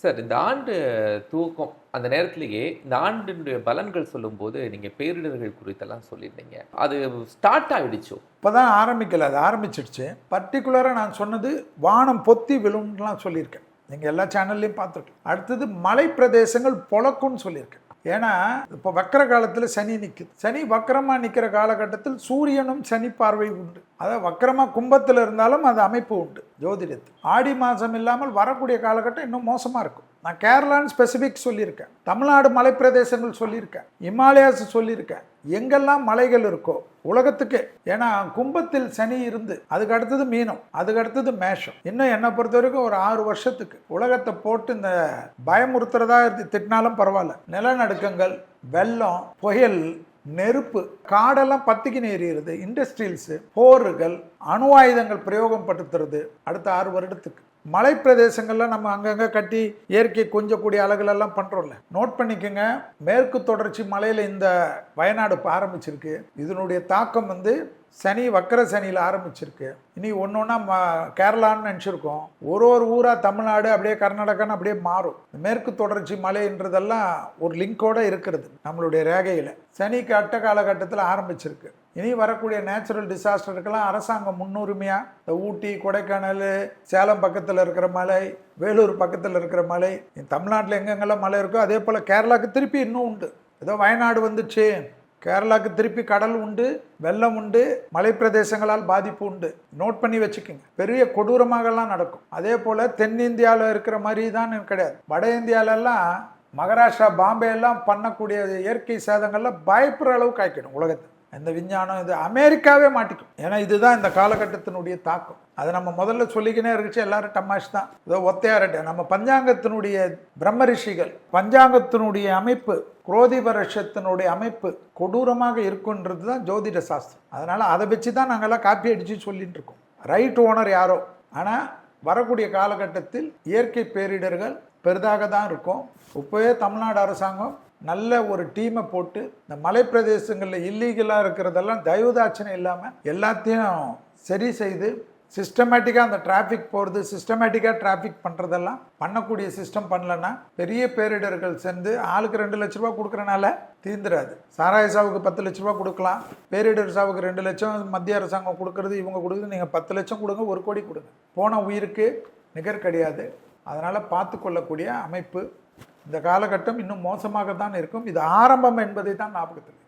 Sir இந்த ஆண்டு தூக்கம் அந்த நேரத்திலேயே இந்த ஆண்டினுடைய பலன்கள் சொல்லும்போது நீங்கள் பேரிடர்கள் குறித்தெல்லாம் சொல்லியிருந்தீங்க. அது ஸ்டார்ட் ஆயிடுச்சோ? இப்போ தான் ஆரம்பிக்கல அது ஆரம்பிச்சிடுச்சு. பர்டிகுலராக நான் சொன்னது வானம் பொத்தி விழும்லாம் சொல்லியிருக்கேன். நீங்கள் எல்லா சேனல்லையும் பார்த்துருக்கேன் அடுத்தது மலை பிரதேசங்கள் பொழக்கும்னு சொல்லியிருக்கேன். ஏன்னா இப்போ வக்கர காலத்தில் சனி நிற்குது சனி வக்கரமாக நிற்கிற காலகட்டத்தில் சூரியனும் சனி பார்வை உண்டு. அதாவது வக்கரமாக கும்பத்தில் இருந்தாலும் அது அமைப்பு உண்டு ஜோதிடத்தில். ஆடி மாதம் இல்லாமல் வரக்கூடிய காலகட்டம் இன்னும் மோசமாக இருக்கும். நான் கேரளான்னு ஸ்பெசிஃபிக் சொல்லியிருக்கேன். தமிழ்நாடு மலைப்பிரதேசங்கள் சொல்லியிருக்கேன். இமாலயாஸ் சொல்லியிருக்கேன். எங்கெல்லாம் மலைகள் இருக்கோ உலகத்துக்கே. ஏன்னா கும்பத்தில் சனி இருந்து அதுக்கு அடுத்தது மீனம் அதுக்கு அடுத்தது மேஷம். இன்னும் என்னை பொறுத்த வரைக்கும் ஒரு ஆறு வருஷத்துக்கு. உலகத்தை போட்டு இந்த பயமுறுத்துறதா திட்டினாலும் பரவாயில்ல. நிலநடுக்கங்கள் வெள்ளம் புயல் நெருப்பு காடெல்லாம் பத்திக்கின்னு எரியுறது இண்டஸ்ட்ரியல்ஸு போர்கள் அணு ஆயுதங்கள் பிரயோகம் படுத்துறது அடுத்த ஆறு வருடத்துக்கு. மலை பிரதேசங்கள்ல நம்ம அங்கங்கே கட்டி இயற்கை கொஞ்சக்கூடிய அழகுலெல்லாம் பண்ணுறோம்ல நோட் பண்ணிக்கோங்க மேற்கு தொடர்ச்சி மலையில் இந்த வயநாடு இப்போ ஆரம்பிச்சிருக்கு. இதனுடைய தாக்கம் வந்து சனி வக்கர சனியில் ஆரம்பிச்சிருக்கு. இனி ஒன்று ஒன்றா ம கேரளான்னு நினச்சிருக்கோம். ஒரு ஒரு ஊராக தமிழ்நாடு அப்படியே கர்நாடகான்னு அப்படியே மாறும். இந்த மேற்கு தொடர்ச்சி மலைன்றதெல்லாம் ஒரு லிங்கோடு இருக்கிறது நம்மளுடைய ரேகையில். சனி கட்ட காலகட்டத்தில் ஆரம்பிச்சிருக்கு. இனி வரக்கூடிய நேச்சுரல் டிசாஸ்டருக்கெல்லாம் அரசாங்கம் முன்னுரிமையாக இந்த ஊட்டி கொடைக்கானல் சேலம் பக்கத்தில் இருக்கிற மலை வேலூர் பக்கத்தில் இருக்கிற மலை தமிழ்நாட்டில் எங்கெங்கெல்லாம் மலை இருக்கோ அதே போல் கேரளாவுக்கு திருப்பி இன்னும் உண்டு. ஏதோ வயநாடு வந்துச்சு. கேரளாவுக்கு திருப்பி கடல் உண்டு வெள்ளம் உண்டு மலைப்பிரதேசங்களால் பாதிப்பு உண்டு. நோட் பண்ணி வச்சுக்கோங்க. பெரிய கொடூரமாகலாம் நடக்கும். அதே போல் தென்னிந்தியாவில் இருக்கிற மாதிரி தான் கிடையாது. வட இந்தியாவிலலாம் மகாராஷ்டிரா பாம்பே எல்லாம் பண்ணக்கூடிய இயற்கை சேதங்கள்ல பயப்படுற அளவுக்கு ஆக்கிடும் உலகத்தை. இந்த விஞ்ஞானம் இது அமெரிக்காவே மாட்டிக்கும். ஏன்னா இதுதான் இந்த காலகட்டத்தினுடைய தாக்கம். அதை நம்ம முதல்ல சொல்லிக்கினே இருந்துச்சு எல்லாரும் டமாஷ் தான். இதோ ஒத்தையாரட்டை. நம்ம பஞ்சாங்கத்தினுடைய பிரம்ம ரிஷிகள் பஞ்சாங்கத்தினுடைய அமைப்பு குரோதி வருஷத்தினுடைய அமைப்பு கொடூரமாக இருக்குன்றது தான் ஜோதிட சாஸ்திரம். அதனால் அதை வச்சு தான் நாங்கள்லாம் காப்பி அடித்து சொல்லிட்டு இருக்கோம். ரைட் ஓனர் யாரோ? ஆனால் வரக்கூடிய காலகட்டத்தில் இயற்கை பேரிடர்கள் பெரிதாக தான் இருக்கும். இப்போவே தமிழ்நாடு அரசாங்கம் நல்ல ஒரு டீமை போட்டு இந்த மலைப்பிரதேசங்களில் இல்லீகலாக இருக்கிறதெல்லாம் தயவுதாட்சணை இல்லாமல் எல்லாத்தையும் சரி செய்து சிஸ்டமேட்டிக்காக அந்த டிராஃபிக் போகிறது சிஸ்டமேட்டிக்காக டிராஃபிக் பண்ணுறதெல்லாம் பண்ணக்கூடிய சிஸ்டம் பண்ணலன்னா பெரிய பேரிடர்கள் சேர்ந்து ஆளுக்கு ரெண்டு லட்ச ரூபா கொடுக்குறனால தீந்துடாது சாராய சாவுக்கு பத்து லட்ச ரூபா கொடுக்கலாம். பேரிடர் சாவுக்கு ரெண்டு லட்சம் மத்திய அரசாங்கம் கொடுக்குறது இவங்க கொடுக்குறது நீங்கள் பத்து லட்சம் கொடுங்க ஒரு கோடி கொடுங்க. போன உயிருக்கு நிகர் கிடையாது. அதனால் பார்த்து கொள்ளக்கூடிய அமைப்பு இந்த காலகட்டம் இன்னும் மோசமாக தான் இருக்கும். இது ஆரம்பம் என்பதை தான் ஞாபகத்தில்